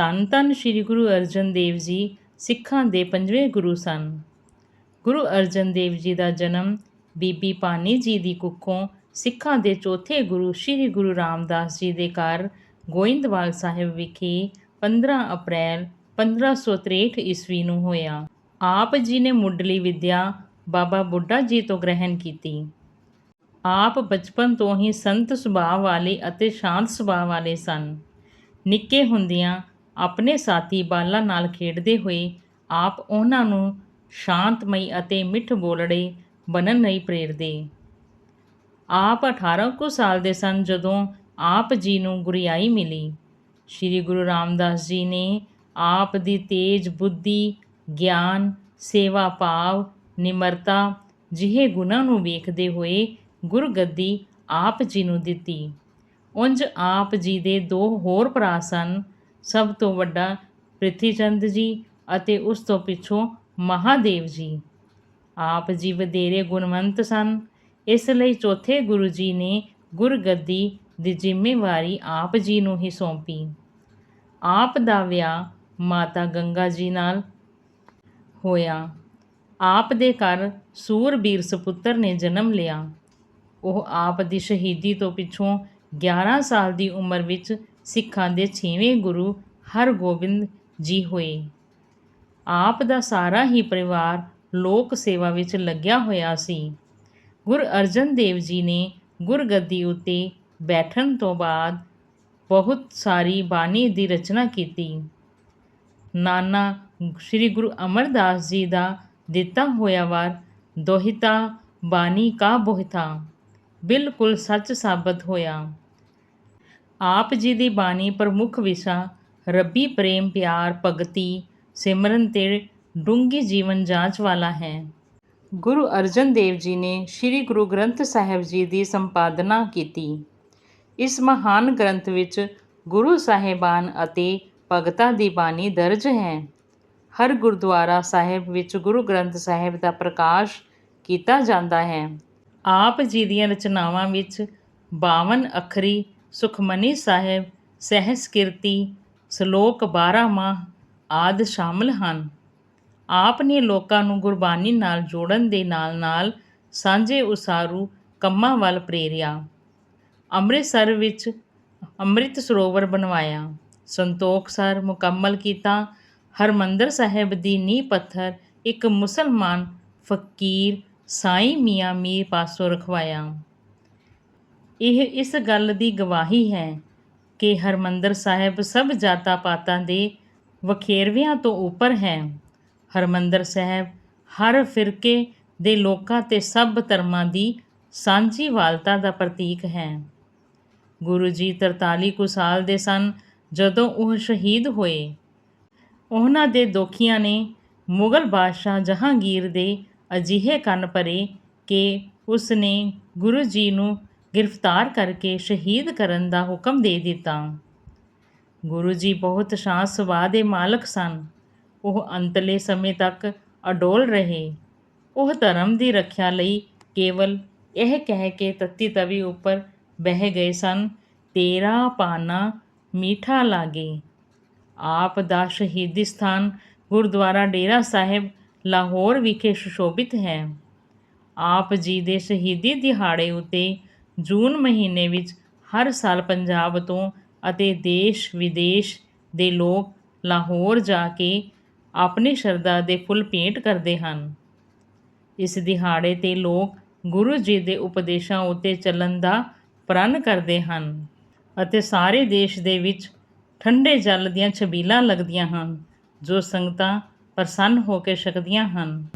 ਧੰਨ ਧੰਨ ਸ੍ਰੀ ਗੁਰੂ ਅਰਜਨ ਦੇਵ ਜੀ, ਸਿੱਖਾਂ ਦੇ ਪੰਜਵੇਂ ਗੁਰੂ ਸਨ। ਗੁਰੂ ਅਰਜਨ ਦੇਵ ਜੀ ਦਾ ਜਨਮ ਬੀਬੀ ਭਾਨੀ ਜੀ ਦੀ ਕੁੱਖੋਂ ਸਿੱਖਾਂ ਦੇ ਚੌਥੇ ਗੁਰੂ ਸ੍ਰੀ ਗੁਰੂ ਰਾਮਦਾਸ ਜੀ ਦੇ ਘਰ ਗੋਇੰਦਵਾਲ ਸਾਹਿਬ ਵਿਖੇ 15 ਅਪ੍ਰੈਲ 1563 ਈਸਵੀ ਨੂੰ ਹੋਇਆ। ਆਪ ਜੀ ਨੇ ਮੁੱਢਲੀ ਵਿੱਦਿਆ ਬਾਬਾ ਬੁੱਢਾ ਜੀ ਤੋਂ ਗ੍ਰਹਿਣ ਕੀਤੀ। ਆਪ ਬਚਪਨ ਤੋਂ ਹੀ ਸੰਤ ਸੁਭਾਅ ਵਾਲੇ ਅਤੇ ਸ਼ਾਂਤ ਸੁਭਾਅ ਵਾਲੇ ਸਨ। ਨਿੱਕੇ ਹੁੰਦਿਆਂ ਆਪਣੇ ਸਾਥੀ ਬਾਲਾਂ ਨਾਲ ਖੇਡਦੇ ਹੋਏ ਆਪ ਉਹਨਾਂ ਨੂੰ ਸ਼ਾਂਤਮਈ ਅਤੇ ਮਿੱਠ ਬੋਲੜੇ ਬਣਨ ਲਈ ਪ੍ਰੇਰਦੇ। ਆਪ 18 ਕੁ ਸਾਲ ਦੇ ਸਨ ਜਦੋਂ ਆਪ ਜੀ ਨੂੰ ਗੁਰਿਆਈ ਮਿਲੀ। ਸ੍ਰੀ ਗੁਰੂ ਰਾਮਦਾਸ ਜੀ ਨੇ ਆਪ ਦੀ ਤੇਜ ਬੁੱਧੀ, ਗਿਆਨ, ਸੇਵਾ ਭਾਵ, ਨਿਮਰਤਾ ਜਿਹੇ ਗੁਣਾਂ ਨੂੰ ਵੇਖਦੇ ਹੋਏ ਗੁਰਗੱਦੀ ਆਪ ਜੀ ਨੂੰ ਦਿੱਤੀ। ਉਂਝ ਆਪ ਜੀ ਦੇ ਦੋ ਹੋਰ ਭਰਾ ਸਨ ਸਭ ਤੋਂ ਵੱਡਾ ਪ੍ਰਿਥੀ ਚੰਦ ਜੀ ਅਤੇ ਉਸ ਤੋਂ ਪਿੱਛੋਂ ਮਹਾਦੇਵ ਜੀ। ਆਪ ਜੀ ਵਧੇਰੇ ਗੁਣਵੰਤ ਸਨ। ਇਸ ਲਈ ਚੌਥੇ ਗੁਰੂ ਜੀ ਨੇ ਗੁਰਗੱਦੀ ਦੀ ਜ਼ਿੰਮੇਵਾਰੀ ਆਪ ਜੀ ਨੂੰ ਹੀ ਸੌਂਪੀ। ਆਪ ਦਾ ਵਿਆਹ ਮਾਤਾ ਗੰਗਾ ਜੀ ਨਾਲ ਹੋਇਆ। ਆਪ ਦੇ ਘਰ ਸੂਰਬੀਰ ਸੁਪੁੱਤਰ ਨੇ ਜਨਮ ਲਿਆ। ਉਹ ਆਪ ਦੀ ਸ਼ਹੀਦੀ ਤੋਂ ਪਿੱਛੋਂ 11 ਸਾਲ ਦੀ ਉਮਰ ਵਿੱਚ ਸਿੱਖਾਂ ਦੇ 6ਵੇਂ ਗੁਰੂ ਹਰਗੋਬਿੰਦ ਜੀ ਹੋਏ। ਆਪ ਦਾ ਸਾਰਾ ਹੀ ਪਰਿਵਾਰ ਲੋਕ ਸੇਵਾ ਵਿੱਚ ਲੱਗਿਆ ਹੋਇਆ ਸੀ। ਗੁਰ ਅਰਜਨ ਦੇਵ ਜੀ ਨੇ ਗੁਰਗੱਦੀ ਉੱਤੇ ਬੈਠਣ ਤੋਂ ਬਾਅਦ ਬਹੁਤ ਸਾਰੀ ਬਾਣੀ ਦੀ ਰਚਨਾ ਕੀਤੀ। ਨਾਨਾ ਸ੍ਰੀ ਗੁਰੂ ਅਮਰਦਾਸ ਜੀ ਦਾ ਦਿੱਤਾ ਹੋਇਆ ਵਾਰ, ਦੋਹਿਤਾ ਬਾਣੀ ਕਾ ਬੋਹਿਤਾ ਬਿਲਕੁਲ ਸੱਚ ਸਾਬਤ ਹੋਇਆ। ਆਪ ਜੀ ਦੀ ਬਾਣੀ ਪ੍ਰਮੁੱਖ ਵਿਸ਼ਾ, ਰੱਬੀ ਪ੍ਰੇਮ, ਪਿਆਰ, ਭਗਤੀ, ਸਿਮਰਨ ਤੇ ਡੂੰਗੀ ਜੀਵਨ ਜਾਂਚ ਵਾਲਾ ਹੈ। ਗੁਰੂ ਅਰਜਨ ਦੇਵ ਜੀ ਨੇ ਸ੍ਰੀ ਗੁਰੂ ਗ੍ਰੰਥ ਸਾਹਿਬ ਜੀ ਦੀ ਸੰਪਾਦਨਾ ਕੀਤੀ। ਇਸ ਮਹਾਨ ਗ੍ਰੰਥ ਵਿੱਚ ਗੁਰੂ ਸਾਹਿਬਾਨ ਅਤੇ ਭਗਤਾਂ ਦੀ ਬਾਣੀ ਦਰਜ ਹੈ। ਹਰ ਗੁਰਦੁਆਰਾ ਸਾਹਿਬ ਵਿੱਚ ਗੁਰੂ ਗ੍ਰੰਥ ਸਾਹਿਬ ਦਾ ਪ੍ਰਕਾਸ਼ ਕੀਤਾ ਜਾਂਦਾ ਹੈ। ਆਪ ਜੀ ਦੀਆਂ ਰਚਨਾਵਾਂ ਵਿੱਚ 52 ਅੱਖਰੀ ਸੁਖਮਨੀ ਸਾਹਿਬ, ਸਹਿਸ ਕੀਰਤੀ, ਸ਼ਲੋਕ 12 ਮਾਹ ਆਦਿ ਸ਼ਾਮਲ ਹਨ। ਆਪ ਨੇ ਲੋਕਾਂ ਨੂੰ ਗੁਰਬਾਣੀ ਨਾਲ ਜੋੜਨ ਦੇ ਨਾਲ-ਨਾਲ ਸਾਂਝੇ ਉਸਾਰੂ ਕੰਮਾਂ ਵੱਲ ਪ੍ਰੇਰਿਆ। ਅੰਮ੍ਰਿਤਸਰ ਵਿੱਚ ਅੰਮ੍ਰਿਤ ਸਰੋਵਰ ਬਣਵਾਇਆ। ਸੰਤੋਖਸਰ ਮੁਕੰਮਲ ਕੀਤਾ। ਹਰਮੰਦਰ ਸਾਹਿਬ ਦੀ ਨੀਂਹ ਪੱਥਰ ਇੱਕ ਮੁਸਲਮਾਨ ਫਕੀਰ ਸਾਈਂ ਮੀਆਂ ਮੀਰ ਪਾਸੋਂ ਰਖਵਾਇਆ। ਇਹ ਇਸ ਗੱਲ ਦੀ ਗਵਾਹੀ ਹੈ ਕਿ ਹਰਮੰਦਰ ਸਾਹਿਬ ਸਭ ਜਾਤਾਂ ਪਾਤਾਂ ਦੇ ਵਖੇਰਵਿਆਂ ਤੋਂ ਉੱਪਰ ਹੈ। ਹਰਮੰਦਰ ਸਾਹਿਬ ਹਰ ਫਿਰਕੇ ਦੇ ਲੋਕਾਂ ਤੇ ਸਭ ਧਰਮਾਂ ਦੀ ਸਾਂਝੀ ਵਾਲਤਾ ਦਾ ਪ੍ਰਤੀਕ ਹੈ। ਗੁਰੂ ਜੀ 43 ਕੁ ਸਾਲ ਦੇ ਸਨ ਜਦੋਂ ਉਹ ਸ਼ਹੀਦ ਹੋਏ। ਉਹਨਾਂ ਦੇ ਦੋਖੀਆਂ ਨੇ ਮੁਗਲ ਬਾਦਸ਼ਾਹ ਜਹਾਂਗੀਰ ਦੇ ਅਜਿਹੇ ਕੰਨ ਭਰੇ ਕਿ ਉਸ ਨੇ ਗੁਰੂ ਜੀ ਨੂੰ ਗ੍ਰਿਫਤਾਰ ਕਰਕੇ ਸ਼ਹੀਦ ਕਰਨ ਦਾ ਹੁਕਮ ਦੇ ਦਿੱਤਾ। ਗੁਰੂ ਜੀ ਬਹੁਤ ਸ਼ਾਂਤ ਸੁਭਾਅ ਦੇ ਮਾਲਕ ਸਨ। ਉਹ ਅੰਤਲੇ ਸਮੇਂ ਤੱਕ ਅਡੋਲ ਰਹੇ। ਉਹ ਧਰਮ ਦੀ ਰੱਖਿਆ ਲਈ ਕੇਵਲ ਇਹ ਕਹਿ ਕੇ ਤੱਤੀ ਤਵੀ ਉੱਪਰ ਬਹਿ ਗਏ ਸਨ, ਤੇਰਾ ਪਾਨਾ ਮੀਠਾ ਲਾਗੇ। ਆਪ ਦਾ ਸ਼ਹੀਦੀ ਸਥਾਨ ਗੁਰਦੁਆਰਾ ਡੇਰਾ ਸਾਹਿਬ, ਲਾਹੌਰ ਵਿਖੇ ਸੁਸ਼ੋਭਿਤ ਹੈ। ਆਪ ਜੀ ਦੇ ਸ਼ਹੀਦੀ ਦਿਹਾੜੇ ਉਤੇ ਜੂਨ ਮਹੀਨੇ ਵਿੱਚ ਹਰ ਸਾਲ ਪੰਜਾਬ ਤੋਂ ਅਤੇ ਦੇਸ਼ ਵਿਦੇਸ਼ ਦੇ ਲੋਕ ਲਾਹੌਰ ਜਾ ਕੇ ਆਪਣੀ ਸ਼ਰਧਾ ਦੇ ਫੁੱਲ ਭੇਂਟ ਕਰਦੇ ਹਨ। ਇਸ ਦਿਹਾੜੇ ਤੇ ਲੋਕ ਗੁਰੂ ਜੀ ਦੇ ਉਪਦੇਸ਼ਾਂ ਉੱਤੇ ਚੱਲਣ ਦਾ ਪ੍ਰਣ ਕਰਦੇ ਹਨ ਅਤੇ ਸਾਰੇ ਦੇਸ਼ ਦੇ ਵਿੱਚ ਠੰਡੇ ਜਲ ਦੀਆਂ ਛਬੀਲਾਂ ਲੱਗਦੀਆਂ ਹਨ ਜੋ ਸੰਗਤਾਂ ਪ੍ਰਸੰਨ ਹੋ ਕੇ ਛਕਦੀਆਂ ਹਨ।